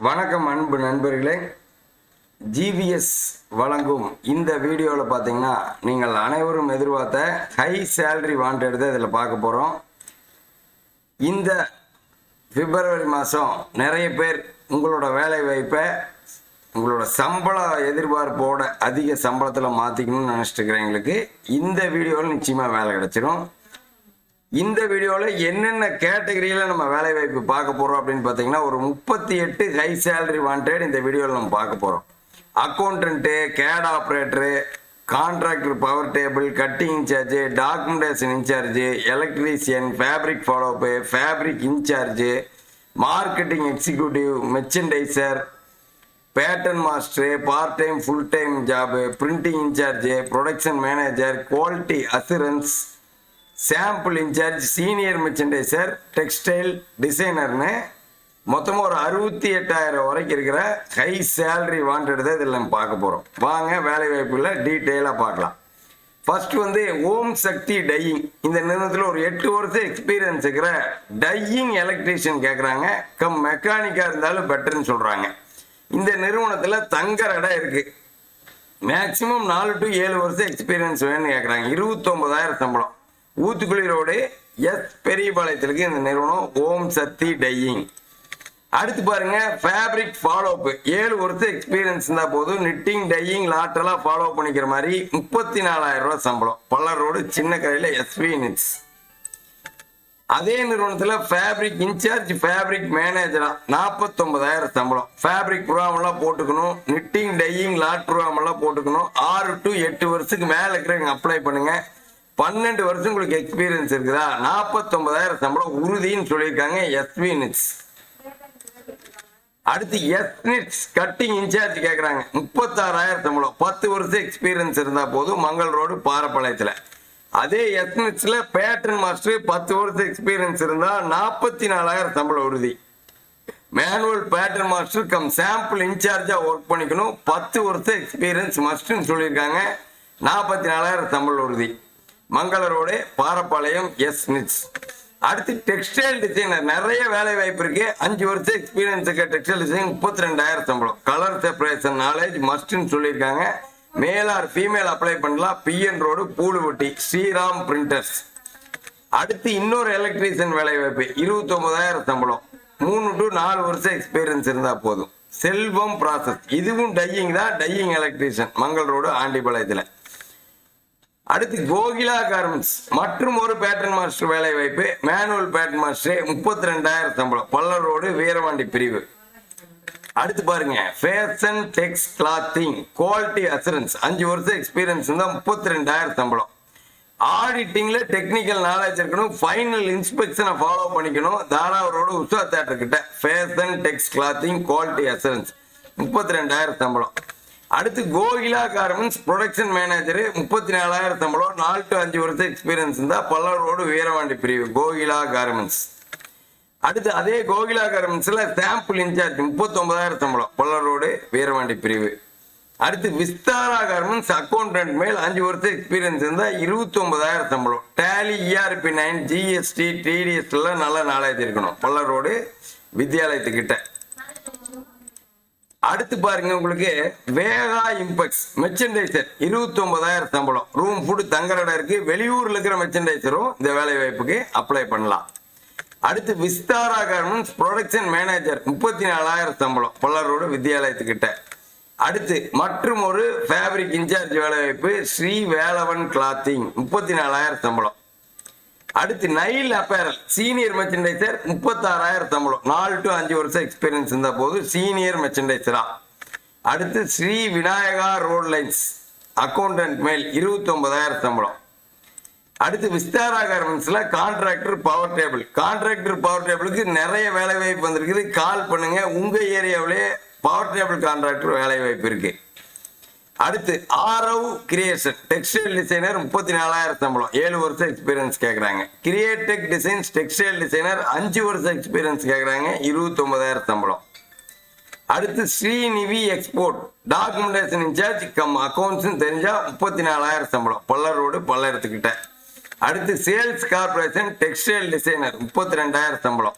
வணக்கம் அன்பு நண்பர்களே. ஜிவிஎஸ் வழங்கும் இந்த வீடியோவில் பார்த்தீங்கன்னா நீங்கள் அனைவரும் எதிர்பார்த்த ஹை சேலரி வாண்டட் தான் இதில் பார்க்க போகிறோம் இந்த பிப்ரவரி மாதம் நிறைய பேர் உங்களோட வேலை வாய்ப்பை உங்களோட சம்பள எதிர்பார்ப்போட அதிக சம்பளத்தில் மாற்றிக்கணும்னு நினச்சிட்டு இருக்கிறவங்களுக்கு இந்த வீடியோவில் நிச்சயமாக வேலை கிடச்சிரும். இந்த வீடியோவில் என்னென்ன கேட்டகரியில் நம்ம வேலை வாய்ப்பு பார்க்க போகிறோம் அப்படின்னு பார்த்தீங்கன்னா ஒரு முப்பத்தி எட்டு ஹை சேலரி வாண்டட் இந்த வீடியோவில் நம்ம பார்க்க போகிறோம் accountant gate operator contractor power table cutting incharge documentation incharge electrician fabric follow up fabric incharge marketing executive merchandiser pattern master part time full time job printing incharge production manager quality assurance sample incharge senior merchandiser textile டிசைனர்னு மொத்தமாக ஒரு அறுபத்தி எட்டாயிரம் வரைக்கும் இருக்கிற high salary wanted தான் இதில் நம்ம பார்க்க போகிறோம் வாங்க வேலை வாய்ப்புகளை டீட்டெயிலாக பார்க்கலாம். ஃபர்ஸ்ட் வந்து ஓம் சக்தி டையிங் இந்த நிறுவனத்தில் ஒரு எட்டு வருஷம் எக்ஸ்பீரியன்ஸ் இருக்கிற டையிங் எலக்ட்ரீஷியன் கேட்குறாங்க கம் மெக்கானிக்காக இருந்தாலும் பெட்டர்னு சொல்கிறாங்க இந்த நிறுவனத்தில் தங்குற இடம் இருக்குது மேக்சிமம் நாலு டு ஏழு வருஷம் எக்ஸ்பீரியன்ஸ் வேணும்னு கேட்குறாங்க இருபத்தொம்பதாயிரம் சம்பளம். ஊத்துக்குழி ரோடு எஸ் பெரியபாளையத்திற்கு இந்த நிறுவனம் ஓம் சக்தி டையிங். அடுத்து பாருங்க ஃபேப்ரிக் ஃபாலோ அப் ஏழு வருஷம் எக்ஸ்பீரியன்ஸ் இருந்தால் போதும் நிட்டிங் டையிங் லாட்டெல்லாம் ஃபாலோ பண்ணிக்கிற மாதிரி முப்பத்தி நாலாயிரம் ரூபாய் சம்பளம். பல்லர் ரோடு சின்ன கடையில் எஸ்வி நிட்ஸ் அதே நிறுவனத்தில் ஃபேப்ரிக் இன்சார்ஜ் ஃபேப்ரிக் மேனேஜராக நாற்பத்தொன்பதாயிரம் சம்பளம். ஃபேப்ரிக் ப்ரோக்ராமெல்லாம் போட்டுக்கணும் நிட்டிங் டையிங் லாட் ப்ரோக்ராமெல்லாம் போட்டுக்கணும். ஆறு டு எட்டு வருஷத்துக்கு மேலே இருக்கிறவங்க அப்ளை பண்ணுங்கள் பன்னெண்டு வருஷம் உங்களுக்கு எக்ஸ்பீரியன்ஸ் இருக்குதா? நாற்பத்தொன்பதாயிரம் சம்பளம் உறுதின்னு சொல்லியிருக்காங்க எஸ்வி நிட்ஸ் அடுத்து எஸ்னிட்ஸ் கட்டிங் இன்சார்ஜ் கேட்குறாங்க முப்பத்தாறாயிரம் சம்பளம். பத்து வருஷம் எக்ஸ்பீரியன்ஸ் இருந்தால் போதும். மங்கள் ரோடு பாரப்பாளையத்தில். அதே எஸ்னிட்ஸில் பேட்டர்ன் மாஸ்டர் பத்து வருஷம் எக்ஸ்பீரியன்ஸ் இருந்தால் நாற்பத்தி நாலாயிரம் சம்பளம் உறுதி. Manual pattern master cum sample இன்சார்ஜாக work பண்ணிக்கணும். பத்து வருஷம் எக்ஸ்பீரியன்ஸ் மஸ்ட்னு சொல்லியிருக்காங்க. நாற்பத்தி நாலாயிரம் சம்பளம் உறுதி. Mangala road Parappalayam S knits அடுத்து டெக்ஸ்டைல் டிசைனர் நிறைய வேலை வாய்ப்பு இருக்கு. அஞ்சு வருஷம் எக்ஸ்பீரியன்ஸ் இருக்க. டெக்ஸ்டைல் டிசைன் முப்பத்தி ரெண்டாயிரம் சம்பளம் கலர் செப்பரேஷன் நாலேஜ் மஸ்ட்னு சொல்லியிருக்காங்க. மேல் ஆர் ஃபீமேல் அப்ளை பண்ணலாம். PN road Pooluvatti Sriram printers அடுத்து இன்னொரு எலக்ட்ரீஷியன் வேலை வாய்ப்பு. இருபத்தொன்பதாயிரம் சம்பளம். மூணு டு நாலு வருஷம் எக்ஸ்பீரியன்ஸ் இருந்தால் போதும். செல்வம் ப்ராசஸ் இதுவும் டையிங் தான். டையிங் எலக்ட்ரீஷியன் மங்கள் ரோடு ஆண்டிபாளையத்தில். அடுத்து கோகிலா கார்மெண்ட்ஸ் மற்றும் ஒரு பேட்டர்ன் மாஸ்டர் வேலை வாய்ப்பு மேனுவல் பேட்டர்ன் மாஸ்டர் முப்பத்தி ரெண்டாயிரம் சம்பளம். பல்லரோடு வீரவாண்டி பிரிவு. அடுத்து பாருங்க fashion tex clothing quality assurance அஞ்சு வருஷம் எக்ஸ்பீரியன்ஸ் இருந்தால் முப்பத்தி ரெண்டாயிரம் சம்பளம் ஆடிட்டிங்கில் டெக்னிக்கல் நாலேஜ் இருக்கணும். ஃபைனல் இன்ஸ்பெக்ஷனை ஃபாலோ பண்ணிக்கணும். தாராவரோட உஷா தேட்டர் கிட்ட. Fashion tex clothing quality assurance முப்பத்தி ரெண்டாயிரம் சம்பளம். அடுத்து கோகிலா கார்மெண்ட்ஸ் ப்ரொடக்ஷன் மேனேஜர் முப்பத்தி நாலாயிரம் சம்பளம் நாலு டு அஞ்சு வருஷம் எக்ஸ்பீரியன்ஸ் இருந்தால் பல்லர் ரோடு வீரவாண்டி பிரிவு கோகிலா கார்மெண்ட்ஸ். அடுத்து அதே கோகிலா கார்மெண்ட்ஸில் சாம்பிள் இன்சார்ஜ் முப்பத்தொன்பதாயிரம் சம்பளம் பல்லர் ரோடு வீரவாண்டி பிரிவு. அடுத்து விஸ்தாரா கார்மெண்ட்ஸ் அக்கௌண்டன்ட் மேல் அஞ்சு வருஷம் எக்ஸ்பீரியன்ஸ் இருந்தால் இருபத்தி ஒன்பதாயிரம் சம்பளம் டேலி இஆர்பி நைன் ஜிஎஸ்டி டிடிஎஸ்ல நல்ல நாலேஜ் இருக்கணும். பல்லர் ரோடு வித்யாலயத்துக்கிட்ட. அடுத்து பாருங்க உங்களுக்கு வேகா இம்பெக்ஸ் மெர்ச்சன்டைசர் இருபத்தி ஒன்பதாயிரம் சம்பளம். ரூம் ஃபுட் தங்குற இடம் இருக்கு. வெளியூர்ல இருக்கிற மெர்ச்சன்டைசரும் இந்த வேலை வாய்ப்புக்கு அப்ளை பண்ணலாம். அடுத்து விஸ்தாரா கார்மெண்ட்ஸ் ப்ரொடக்ஷன் மேனேஜர் முப்பத்தி நாலாயிரம் சம்பளம் பல்லரோடு வித்யாலயத்துக்கிட்ட. அடுத்து மற்றும் ஒரு ஃபேப்ரிக் இன்சார்ஜ் வேலை வாய்ப்பு ஸ்ரீ வேலவன் கிளாத்திங் முப்பத்தி நாலாயிரம் சம்பளம். அடுத்து நைல் அப்பேரல். சீனியர் மெர்ச்சன்டைசர் முப்பத்தாறாயிரம் சம்பளம். நாலு டு அஞ்சு வருஷம் எக்ஸ்பீரியன்ஸ் இருந்த போது சீனியர் மெர்ச்சன்டைசரா அடுத்து Sri Vinayaka road lines accountant male இருபத்தி ஒன்பதாயிரம் சம்பளம். அடுத்து Vistara கார்மெண்ட்ஸில் contractor power table contractor power டேபிளுக்கு நிறைய வேலை வாய்ப்பு வந்திருக்குது. கால் பண்ணுங்க. உங்கள் ஏரியாவிலே பவர் டேபிள் கான்ட்ராக்டர் வேலை வாய்ப்பு இருக்குது அடுத்து ஆரவ் கிரியேஷன் டெக்ஸ்டைல் டிசைனர் முப்பத்தி நாலாயிரம் சம்பளம். ஏழு வருஷம் எக்ஸ்பீரியன்ஸ் கேட்குறாங்க கிரியேட்டெக் டிசைன்ஸ் டெக்ஸ்டைல் டிசைனர் அஞ்சு வருஷம் எக்ஸ்பீரியன்ஸ் கேட்குறாங்க இருபத்தொம்பதாயிரம் சம்பளம். அடுத்து Srinivi export documentation incharge cum அக்கௌண்ட்ஸ்னு தெரிஞ்சா முப்பத்தி நாலாயிரம் சம்பளம். பல்லர் ரோடு பல்லடத்துக்கிட்ட. அடுத்து சேல்ஸ் கார்பரேஷன் டெக்ஸ்டைல் டிசைனர் முப்பத்தி ரெண்டாயிரம் சம்பளம்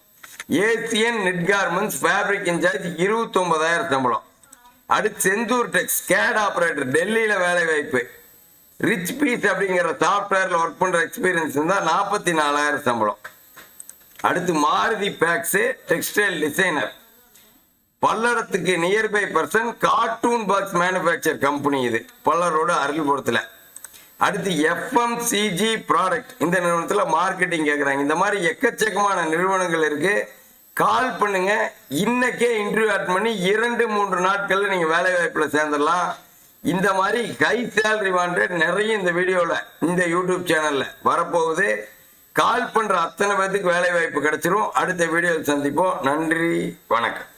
Asian net garments fabric incharge இருபத்தொம்பதாயிரம் சம்பளம். அடுத்து செந்தூர் டெக்ஸ் கேட் ஆப்ரேட்டர் டெல்லியில் வேலை வாய்ப்பு. ரிச் பீஸ் அப்படிங்கிற சாஃப்ட்வேரில் ஒர்க் பண்ணுற எக்ஸ்பீரியன்ஸ் இருந்தால் நாற்பத்தி நாலாயிரம் சம்பளம். அடுத்து Maruti packs textile designer பல்லடத்துக்கு nearby person carton box manufacture company இது. பல்லரோட அருள்புரத்தில் அடுத்து எஃப்எம்சிஜி ப்ராடக்ட் இந்த நிறுவனத்தில் மார்க்கெட்டிங் கேட்குறாங்க இந்த மாதிரி எக்கச்சக்கமான நிறுவனங்கள் இருக்குது கால் பண்ணுங்க. இன்னைக்கே இன்டர்வியூ அட் பண்ணி இரண்டு மூன்று நாட்களில் நீங்கள் வேலை வாய்ப்பில் சேர்ந்துடலாம். இந்த மாதிரி ஹை சேலரி வாண்டட் நிறைய இந்த வீடியோவில் இந்த யூடியூப் சேனலில் வரப்போகுது. கால் பண்ணுற அத்தனை பேர்த்துக்கு வேலை வாய்ப்பு கிடைச்சிரும். அடுத்த வீடியோவில் சந்திப்போம். நன்றி. வணக்கம்.